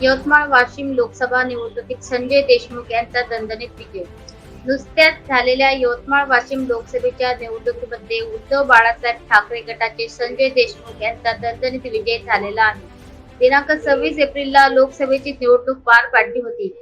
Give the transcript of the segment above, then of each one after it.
यवतमाळ वाशिम लोकसभा निवडणुकीत संजय देशमुख यांचा दणदणीत विजय. नुसत्याच झालेल्या यवतमाळ वाशिम लोकसभेच्या निवडणुकीमध्ये उद्धव बाळासाहेब ठाकरे गटाचे संजय देशमुख यांचा दणदणीत विजय झालेला आहे. दिनांक सव्वीस एप्रिलला लोकसभेची निवडणूक पार पाडली होती.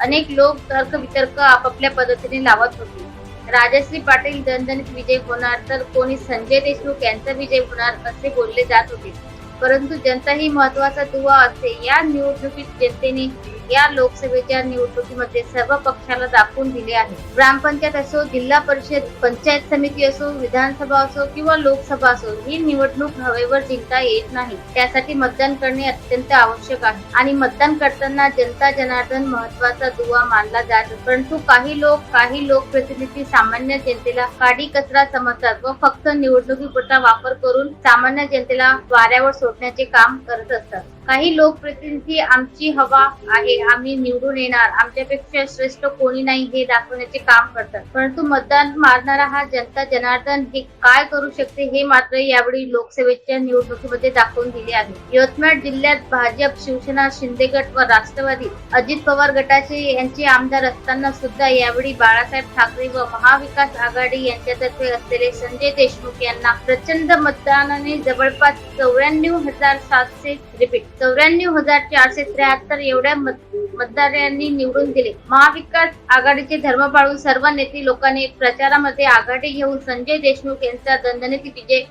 अनेक लोक तर्कवितर्क आपापल्या पद्धतीने लावत होते. राजश्री पाटील दणदणीत विजय होणार तर कोणी संजय देशमुख यांचा विजय होणार असे बोलले जात होते. परंतु जनता ही महत्त्वाचा दुवा असते या निवडणुकीत जनतेने या लोकसभेच्या निवडणुकीमध्ये सर्व पक्षाला दाखवून दिले आहे. ग्रामपंचायत असो जिल्हा परिषद पंचायत समिती असो विधानसभा असो किंवा लोकसभा असो ही निवडणूक हवेवर जिंकता येत नाही. त्यासाठी मतदान करणे अत्यंत आवश्यक आहे. आणि मतदान करताना जनता जनार्दन महत्त्वाचा दुवा मानला जातो परंतु काही लोक काही लोकप्रतिनिधी सामान्य जनतेला काडी कचरा समजतात व फक्त निवडणुकीपुरता वापर करून सामान्य जनतेला वाऱ्यावर सोडण्याचे काम करत असतात. काही लोकप्रतिनिधी आमची हवा आहे आम्ही निवडून येणार. आमच्यापेक्षा श्रेष्ठ कोणी नाही हे दाखवण्याचे काम करतात. परंतु मतदान मारणारा हा जनता जनार्दन हे काय करू शकते हे मात्र यावेळी लोकसभेच्या निवडणुकीमध्ये दाखवून दिले आहे. यवतमाळ जिल्ह्यात भाजप शिवसेना शिंदे गट व राष्ट्रवादी अजित पवार गटाचे यांचे आमदार असताना सुद्धा यावेळी बाळासाहेब ठाकरे व महाविकास आघाडी यांच्यातर्फे असलेले संजय देशमुख यांना प्रचंड मतदानाने जवळपास चौऱ्याण्णव हजार सातशे रिपीट चौऱ्याण्णव हजार चारशे त्र्याहत्तर एवढ्या मत- मतदारांनी निवडून दिले. महाविकास आघाडीचे धर्म पाळून सर्व नेते लोकांनी प्रचारामध्ये आघाडी घेऊन संजय देशमुख यांचा दणदणीत विजय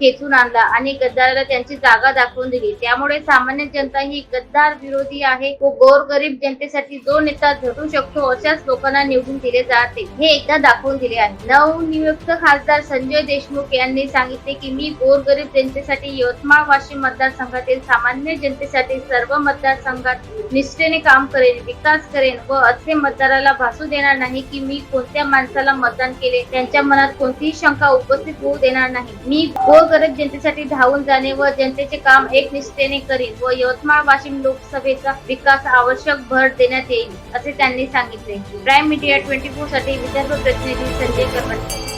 खेचून आणला आणि गद्दाराला त्यांची जागा दाखवून दिली. त्यामुळे सामान्य जनता ही गद्दार विरोधी आहे. व गोरगरीब जनतेसाठी जो नेता झटू शकतो अशाच लोकांना निवडून दिले जाते. हे एकदा दाखवून दिले आहे. नवनियुक्त खासदार संजय देशमुख यांनी सांगितले की मी गोरगरीब जनतेसाठी यवतमाळ वाशिम मतदारसंघातील सामान्य जनतेसाठी सर्व मतदारसंघात निष्ठेने काम करेन विकास करेन व असे मतदाराला भासू देणार नाही की मी कोणत्या माणसाला मतदान केले त्यांच्या मनात कोणतीही शंका उपस्थित होऊ देणार नाही. मी गोरगरीब जनतेसाठी धावून जाणे व जनतेचे काम एकनिष्ठेने करीन व यवतमाळ वाशिम लोकसभेचा विकास आवश्यक भर देण्यात येईल असे त्यांनी सांगितले. प्राईम मीडिया ट्वेंटी फोरसाठी विदर्भ प्रतिनिधी संजय कर्मचारी